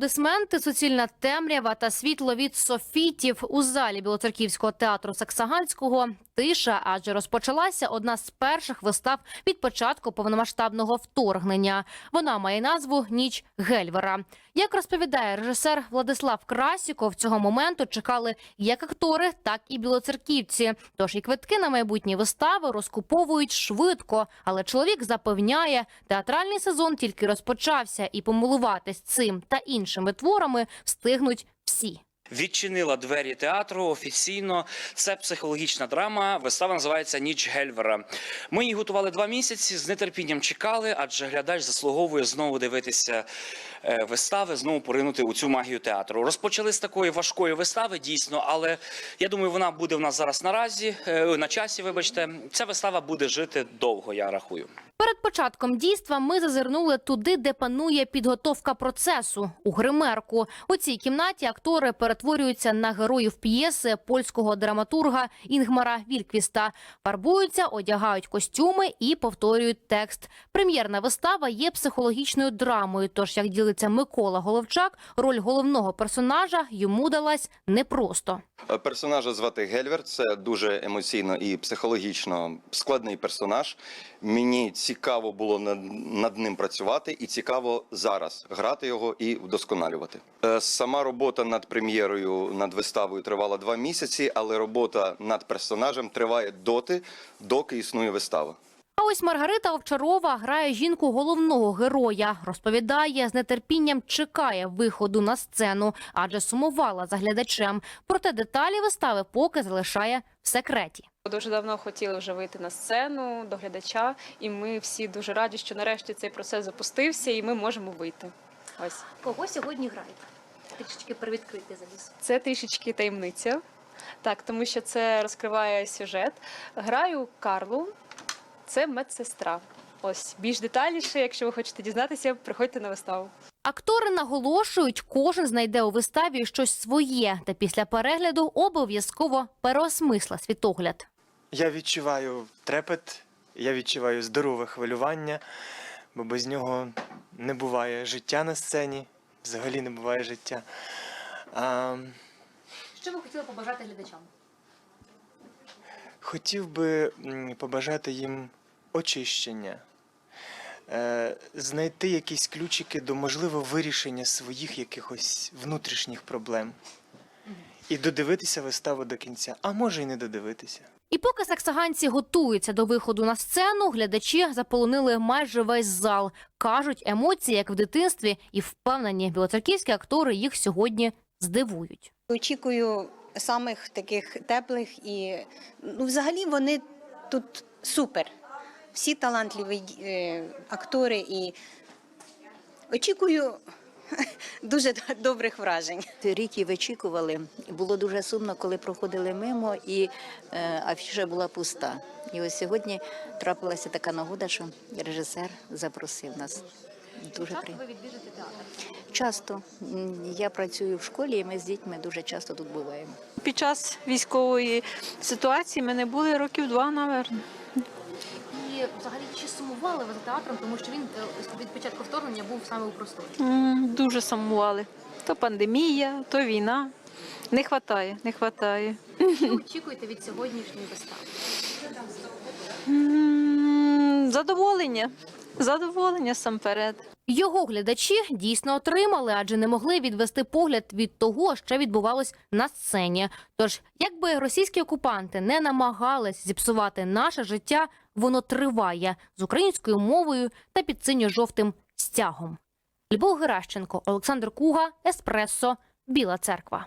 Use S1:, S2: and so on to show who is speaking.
S1: Аплодисменти, суцільна темрява та світло від софітів у залі Білоцерківського театру Саксаганського. Тиша, адже розпочалася одна з перших вистав від початку повномасштабного вторгнення. Вона має назву Ніч Гельвера. Як розповідає режисер Владислав Красіков, цього моменту чекали як актори, так і білоцерківці. Тож і квитки на майбутні вистави розкуповують швидко. Але чоловік запевняє, театральний сезон тільки розпочався, і помилуватись цим та іншими творами встигнуть всі.
S2: Відчинила двері театру офіційно. Це психологічна драма. Вистава називається Ніч Гельвера. Ми її готували два місяці. З нетерпінням чекали, адже глядач заслуговує знову дивитися е, вистави, знову поринути у цю магію театру. Розпочали з такої важкої вистави, дійсно, але я думаю, вона буде в нас зараз наразі е, на часі. Вибачте, ця вистава буде жити довго. Я рахую.
S1: Перед початком дійства ми зазирнули туди, де панує підготовка процесу у гримерку. У цій кімнаті актори перетворюються на героїв п'єси польського драматурга Інгмара Вільквіста. Фарбуються, одягають костюми і повторюють текст. Прем'єрна вистава є психологічною драмою. Тож, як ділиться Микола Головчак, роль головного персонажа йому далась непросто.
S3: Персонажа звати Гельвер. Це дуже емоційно і психологічно складний персонаж. Мені цікаво було над, ним працювати, і цікаво зараз грати його і вдосконалювати. Е, Сама робота над прем'єрою над виставою тривала два місяці, але робота над персонажем триває доти, доки існує вистава.
S1: А ось Маргарита Овчарова грає жінку головного героя. Розповідає, з нетерпінням чекає виходу на сцену, адже сумувала за глядачем. Проте деталі вистави поки залишає в секреті.
S4: Дуже давно хотіли вже вийти на сцену до глядача, і ми всі дуже раді, що нарешті цей процес запустився, і ми можемо вийти. Ось
S1: Кого сьогодні граєте? Трішечки привідкрити завісу.
S4: це трішечки таємниця, так тому що це розкриває сюжет. Граю Карлу, це медсестра. Ось більш детальніше, якщо ви хочете дізнатися, приходьте на виставу.
S1: Актори наголошують, кожен знайде у виставі щось своє, та після перегляду обов'язково переосмисла світогляд.
S5: Я відчуваю трепет, я відчуваю здорове хвилювання, бо без нього не буває життя на сцені, взагалі не буває життя. А,
S1: Що ви хотіли побажати глядачам?
S5: хотів би побажати їм очищення, е, знайти якісь ключики до можливо вирішення своїх якихось внутрішніх проблем. І додивитися виставу до кінця, а може й не додивитися.
S1: І поки саксаганці готуються до виходу на сцену, глядачі заполонили майже весь зал. Кажуть, емоції, як в дитинстві, і впевнені, білоцерківські актори їх сьогодні здивують.
S6: Очікую самих таких теплих і ну, взагалі вони тут супер. Всі талантливі е, актори і очікую дуже добрих вражень.
S7: Рік і вичікували. Було дуже сумно, коли проходили мимо, і е, афіша була пуста. І ось сьогодні трапилася така нагода, що режисер запросив нас. Дуже приємно.
S1: ви відвідуєте театр?
S7: Часто я працюю в школі, і ми з дітьми дуже часто тут буваємо.
S8: Під час військової ситуації ми не були років два, напевно.
S1: І взагалі чи сумували ви за театром, тому що він е, від початку вторгнення був саме у просторі.
S8: Mm, Дуже сумували. То пандемія, то війна. Не вистачає, не вистачає.
S1: Що очікуєте від сьогоднішньої вистави?
S8: Mm, Задоволення. Задоволення сам перед.
S1: Його глядачі дійсно отримали, адже не могли відвести погляд від того, що відбувалось на сцені. Тож, якби російські окупанти не намагались зіпсувати наше життя, воно триває з українською мовою та під синьо-жовтим стягом. Любов Геращенко, Олександр Куга, Еспресо, Біла Церква.